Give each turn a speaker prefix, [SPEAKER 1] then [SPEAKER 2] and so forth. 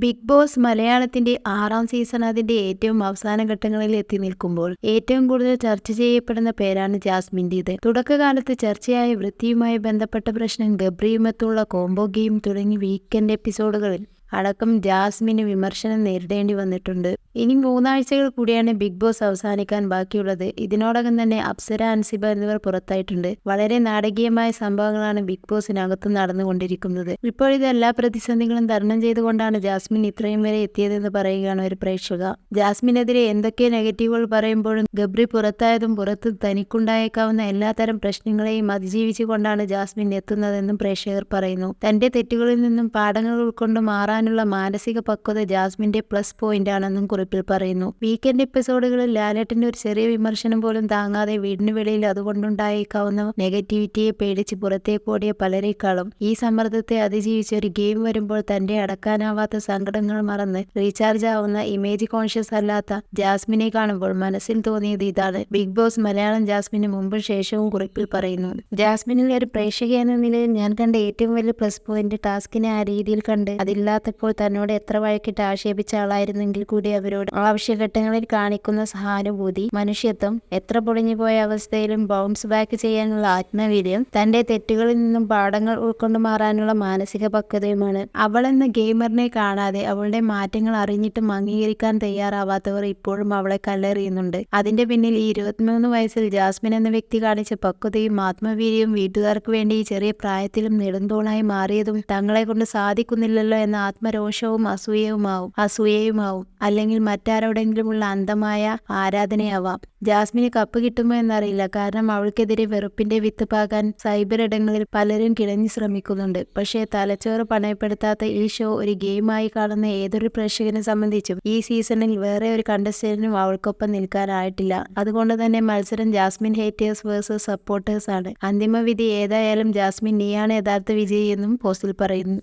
[SPEAKER 1] Big boss മലയാളത്തിന്റെ ആറാം season അതിന്റെ ഏറ്റവും അവസാന ഘട്ടങ്ങളിൽ എത്തി നിൽക്കുമ്പോൾ ഏറ്റവും കൂടുതൽ ചർച്ച ചെയ്യപ്പെടുന്ന പേരാണ് ജാസ്മിന്റേത് തുടക്കകാലത്ത് ചർച്ചയായ വൃത്തിയുമായി ബന്ധപ്പെട്ട പ്രശ്നം ഗബ്രിയുമത്തുള്ള കോംബോ ഗെയിം തുടങ്ങി വീക്കെൻഡ് എപ്പിസോഡുകളിൽ അടക്കം ജാസ്മിന് വിമർശനം നേരിടേണ്ടി വന്നിട്ടുണ്ട്. ഇനി മൂന്നാഴ്ചകൾ കൂടിയാണ് ബിഗ് ബോസ് അവസാനിക്കാൻ ബാക്കിയുള്ളത്. ഇതിനോടകം തന്നെ അപ്സര അൻസിബ എന്നിവർ പുറത്തായിട്ടുണ്ട്. വളരെ നാടകീയമായ സംഭവങ്ങളാണ് ബിഗ് ബോസിനകത്ത് നടന്നുകൊണ്ടിരിക്കുന്നത്. ഇപ്പോൾ ഇത് എല്ലാ പ്രതിസന്ധികളും തരണം ചെയ്തുകൊണ്ടാണ് ജാസ്മിൻ ഇത്രയും വരെ എത്തിയതെന്ന് പറയുകയാണ് ഒരു പ്രേക്ഷക. ജാസ്മിനെതിരെ എന്തൊക്കെ നെഗറ്റീവുകൾ പറയുമ്പോഴും ഗബ്രി പുറത്തായതും പുറത്ത് തനിക്കുണ്ടായേക്കാവുന്ന എല്ലാതരം പ്രശ്നങ്ങളെയും അതിജീവിച്ചുകൊണ്ടാണ് ജാസ്മിൻ എത്തുന്നതെന്നും പ്രേക്ഷകർ പറയുന്നു. തന്റെ തെറ്റുകളിൽ നിന്നും പാഠങ്ങൾ ഉൾക്കൊണ്ട് മാറാനുള്ള മാനസിക പക്വത ജാസ്മിന്റെ പ്ലസ് പോയിന്റ് ആണെന്നും കുറിപ്പിൽ പറയുന്നു. വീക്കെൻഡ് എപ്പിസോഡുകളിൽ ലാലേട്ടന്റെ ഒരു ചെറിയ വിമർശനം പോലും താങ്ങാതെ വീടിന് വെളിയിൽ അതുകൊണ്ടുണ്ടായേക്കാവുന്ന നെഗറ്റിവിറ്റിയെ പേടിച്ച് പുറത്തേക്ക് ഓടിയ പലരെക്കാളും ഈ സമ്മർദ്ദത്തെ അതിജീവിച്ച് ഒരു ഗെയിം വരുമ്പോൾ തന്റെ അടക്കാനാവാത്ത സങ്കടങ്ങൾ മറന്ന് റീചാർജ് ആവുന്ന ഇമേജ് കോൺഷ്യസ് അല്ലാത്ത ജാസ്മിനെ കാണുമ്പോൾ മനസ്സിൽ തോന്നിയത് ഇതാണ്. ബിഗ് ബോസ് മലയാളം ജാസ്മിന് മുമ്പും ശേഷവും കുറിപ്പിൽ പറയുന്നു. ജാസ്മിനിൽ ഒരു പ്രേക്ഷക എന്ന നിലയിൽ ഞാൻ കണ്ട ഏറ്റവും വലിയ പ്ലസ് പോയിന്റ് ടാസ്കിനെ ആ രീതിയിൽ കണ്ട് അതില്ലാത്തപ്പോൾ തന്നോട് എത്ര വഴക്കിട്ട് ആക്ഷേപിച്ച ആളായിരുന്നെങ്കിൽ കൂടി അവരോട് ആവശ്യഘട്ടങ്ങളിൽ കാണിക്കുന്ന സഹാനുഭൂതി മനുഷ്യത്വം എത്ര പൊളിഞ്ഞുപോയ അവസ്ഥയിലും ബൗൺസ് ബാക്ക് ചെയ്യാനുള്ള ആത്മവീര്യം തന്റെ തെറ്റുകളിൽ നിന്നും പാഠങ്ങൾ ഉൾക്കൊണ്ടു മാറാനുള്ള മാനസിക പക്വതയുമാണ്. അവൾ എന്ന ഗെയിമറിനെ കാണാതെ അവളുടെ മാറ്റങ്ങൾ അറിഞ്ഞിട്ടും അംഗീകരിക്കാൻ തയ്യാറാവാത്തവർ ഇപ്പോഴും അവളെ കല്ലെറിയുന്നുണ്ട്. അതിന്റെ പിന്നിൽ ഈ ഇരുപത്തിമൂന്ന് വയസ്സിൽ ജാസ്മിൻ എന്ന വ്യക്തി കാണിച്ച പക്വതയും ആത്മവീര്യവും വീട്ടുകാർക്ക് വേണ്ടി ചെറിയ പ്രായത്തിലും നെടുന്തോണായി മാറിയതും തങ്ങളെ കൊണ്ട് സാധിക്കുന്നില്ലല്ലോ എന്ന ആത്മരോഷവും അസൂയവുമാവും അസൂയയുമാവും. അല്ലെങ്കിൽ മറ്റാരോടെങ്കിലുമുള്ള അന്തമായ ആരാധനയാവാം. ജാസ്മിന് കപ്പ് കിട്ടുമോ എന്നറിയില്ല. കാരണം അവൾക്കെതിരെ വെറുപ്പിന്റെ വിത്ത് പാകാൻ സൈബർ ഇടങ്ങളിൽ പലരും കിടഞ്ഞു ശ്രമിക്കുന്നുണ്ട്. പക്ഷേ തലച്ചോറ് പണയപ്പെടുത്താത്ത ഈ ഷോ ഒരു ഗെയിമായി കാണുന്ന ഏതൊരു പ്രേക്ഷകനെ സംബന്ധിച്ചും ഈ സീസണിൽ വേറെ ഒരു കണ്ടസ്റ്റന്റിനും അവൾക്കൊപ്പം നിൽക്കാനായിട്ടില്ല. അതുകൊണ്ട് തന്നെ മത്സരം ജാസ്മിൻ ഹേറ്റേഴ്സ് വേഴ്സസ് സപ്പോർട്ടേഴ്സ് ആണ്. അന്തിമ വിധി ഏതായാലും ജാസ്മിൻ നീയാണ് യഥാർത്ഥ വിജയി എന്നും പോസ്റ്റിൽ പറയുന്നു.